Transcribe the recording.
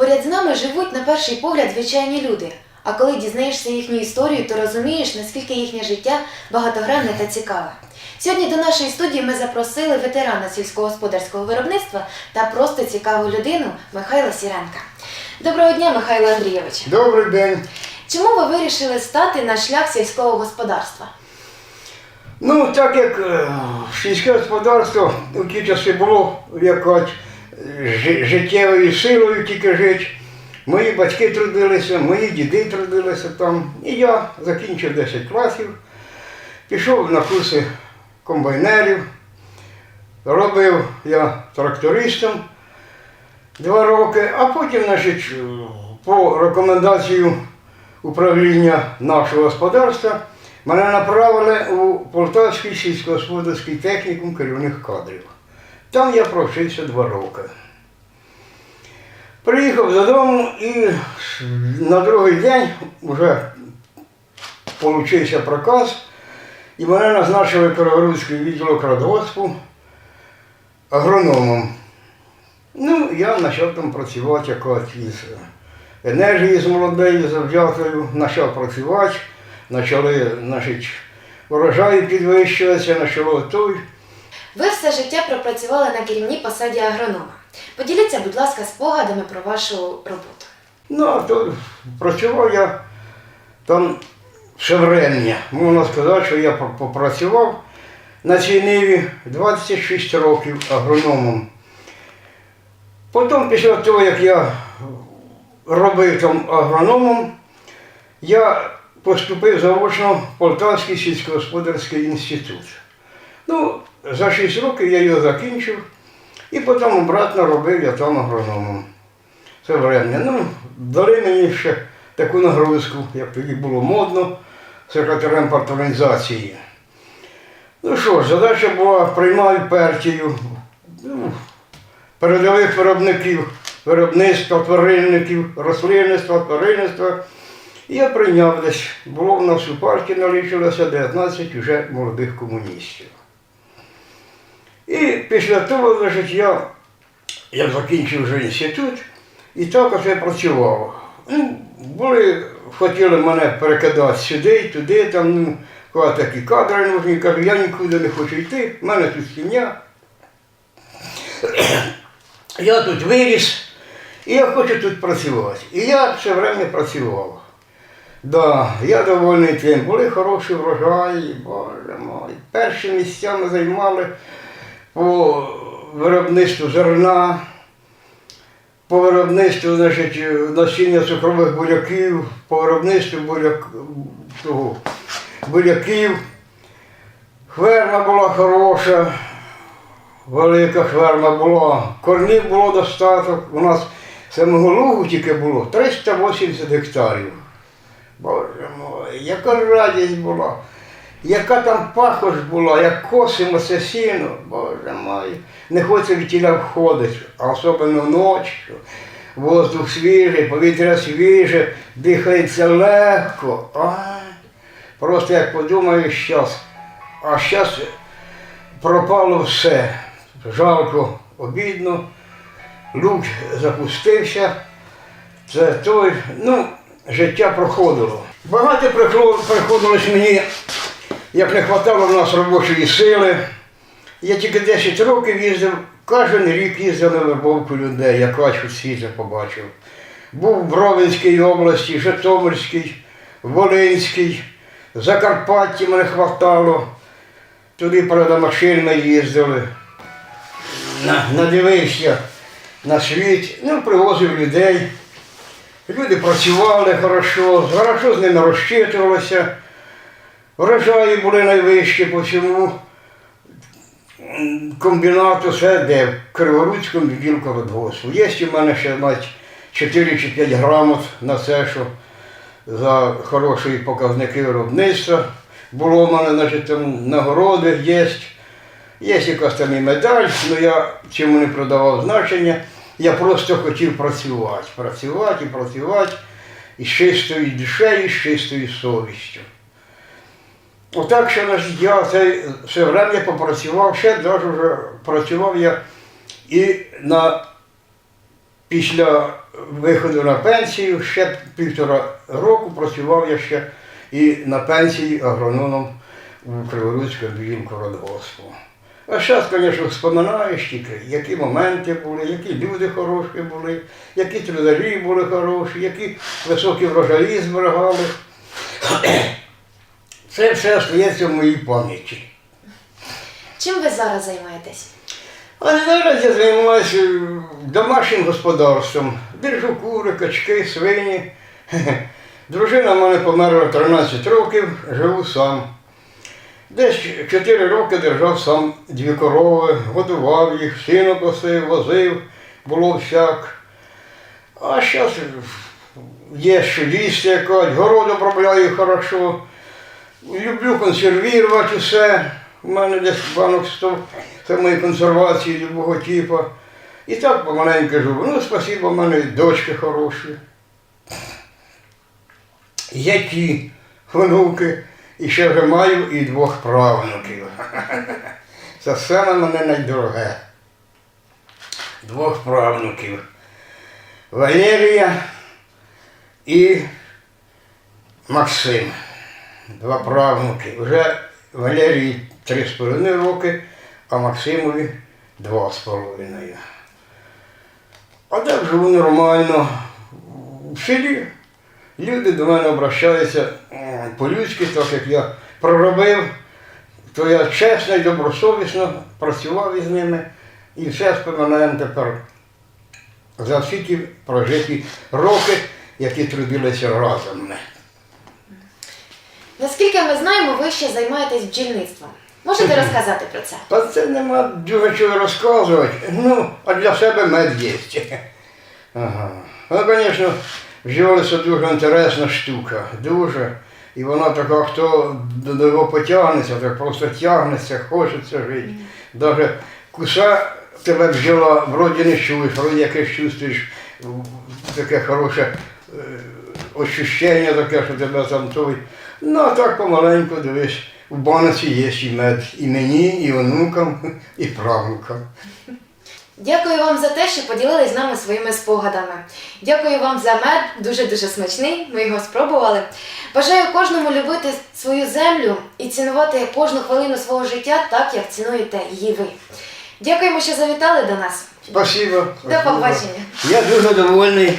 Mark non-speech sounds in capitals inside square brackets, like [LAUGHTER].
Поряд з нами живуть на перший погляд звичайні люди. А коли дізнаєшся їхню історію, то розумієш, наскільки їхнє життя багатогранне та цікаве. Сьогодні до нашої студії ми запросили ветерана сільськогосподарського виробництва та просто цікаву людину Михайла Сіренка. Доброго дня, Михайло Андрійович. Добрий день. Чому ви вирішили стати на шлях сільського господарства? Ну, так як е, сільське господарство у ті часи було якось життєвою силою тільки жити. Мої батьки трудилися, мої діди трудилися там. І я закінчив 10 класів, пішов на курси комбайнерів, робив я трактористом два роки, а потім, значить, по рекомендацію управління нашого господарства мене направили у Полтавський сільськогосподарський технікум керівних кадрів. Там я провчився два роки. Приїхав додому і на другий день вже получився проказ, і мене назначили Кировоградський відділок радгоспу агрономом. Ну, я почав там працювати якось із енергії з молодою завзятою, почав працювати, почали, значить, урожаї підвищуватися, почало той. Ви все життя пропрацювали на керівній посаді агронома. Поділіться, будь ласка, спогадами про вашу роботу. Ну, то працював я там все врем'я. Можна сказати, що я попрацював на цій ниві 26 років агрономом. Потім, після того, як я робив там агрономом, я поступив заочно в Полтавський сільськогосподарський інститут. Ну, за 6 років я його закінчив і потім обратно робив я там агрономом. Це врем'я. Ну, дали мені ще таку нагрузку, як тоді було модно, секретарем патронізації. Ну що задача була приймати партію ну, передових виробників, виробництва, тваринників, рослинництва, тваринництва. І я прийняв десь, було в нас у партії налічилося 19 вже молодих комуністів. І після того, значить, я, я закінчив вже інститут, і так я працював. Ну, були, хотіли мене перекидати сюди, туди, там, ну, коли такі кадри нужні, кажу, я нікуди не хочу йти, в мене тут сім'я. [COUGHS] Я тут виріс, і я хочу тут працювати. І я все время працював. Да, я довольний тим. Були хороші врожаї, боже мой. Перші місця ми займали по виробництву зерна, по виробництву значить, насіння цукрових буряків, по виробництву буряк, того, буряків. Ферма була хороша, велика ферма була, корнів було достаток. У нас самого лугу тільки було 380 гектарів. Боже мой, яка радість була, яка там пахощ була, як косимо це сіно, Боже мой, не хочеться від тіля входити, а особливо ночі. Воздух свіжий, повітря свіже, дихається легко. А, просто як подумаю щас, а щас пропало все. Жалко, обідно, лук запустився. Це той, ну, життя проходило. Багато приходилось мені, як не вистачало в нас робочої сили. Я тільки 10 років їздив, кожен рік їздив на вербовку людей, я качу світа побачив. Був в Ровенській області, Житомирській, Волинській, Закарпатті мене хватало. Туди, правда, їздили. На- Надивився на світ, ну, привозив людей. Люди працювали хорошо, хорошо з ними розчитувалися. Врожаї були найвищі по всьому комбінату, все де в Криворуцькому відділку радгоспу. Є у мене ще навіть 4 чи 5 грамот на це, що за хороші показники виробництва. Було в мене, значить, там нагороди є. Є якась там медаль, але я цьому не придавав значення. Я просто хотів працювати, працювати і працювати із чистою душею, з чистою совістю. Отак, значить, я це все время попрацював, ще навіть вже працював я і на після виходу на пенсію ще півтора року працював я ще і на пенсії агрономом у Криворуцькому відділку А зараз, звісно, вспоминаєш тільки, які моменти були, які люди хороші були, які трударі були хороші, які високі врожаї зберігали. Це все остається в моїй пам'яті. Чим ви зараз займаєтесь? А зараз я займаюся домашнім господарством. Держу кури, качки, свині. [LAUGHS] Дружина в мене померла 13 років, живу сам. Десь 4 роки держав сам дві корови, годував їх, сіно косив, возив, було всяк. А зараз є що їсти якось, город обробляю хорошо. Люблю консервувати все. У мене десь банок 100 це мої консервації любого типу. І так помаленьку живу. Ну, спасибо, в мене дочки хороші. Є ті внуки, і ще вже маю і двох правнуків. [LAUGHS] Це саме мене найдороге. Двох правнуків. Валерія і Максим. Два правнуки. Вже Валерії три з половиною роки, а Максимові два з половиною. А так живу нормально. В селі люди до мене обращаються по-людськи, так як я проробив, то я чесно і добросовісно працював із ними і все споминаємо тепер за всі ті прожиті роки, які трудилися разом. Наскільки ми знаємо, ви ще займаєтесь бджільництвом. Можете розказати про це? Та це нема дуже чого розказувати. Ну, а для себе мед є. Ага. Ну, звісно, бджоли це дуже інтересна штука. Дуже. І вона така, хто до нього потягнеться, так просто тягнеться, хочеться жити. Даже куса тебе бджола, вроді не чуєш, вроді якесь чувствуєш таке хороше е, ощущення таке, що тебе там той. Ну, а так помаленьку дивись, у баноці є і мед і мені, і онукам, і правнукам. Дякую вам за те, що поділились з нами своїми спогадами. Дякую вам за мед, дуже-дуже смачний. Ми його спробували. Бажаю кожному любити свою землю і цінувати кожну хвилину свого життя так, як цінуєте її ви. Дякуємо, що завітали до нас. Спасибо. До побачення. Я дуже довольний.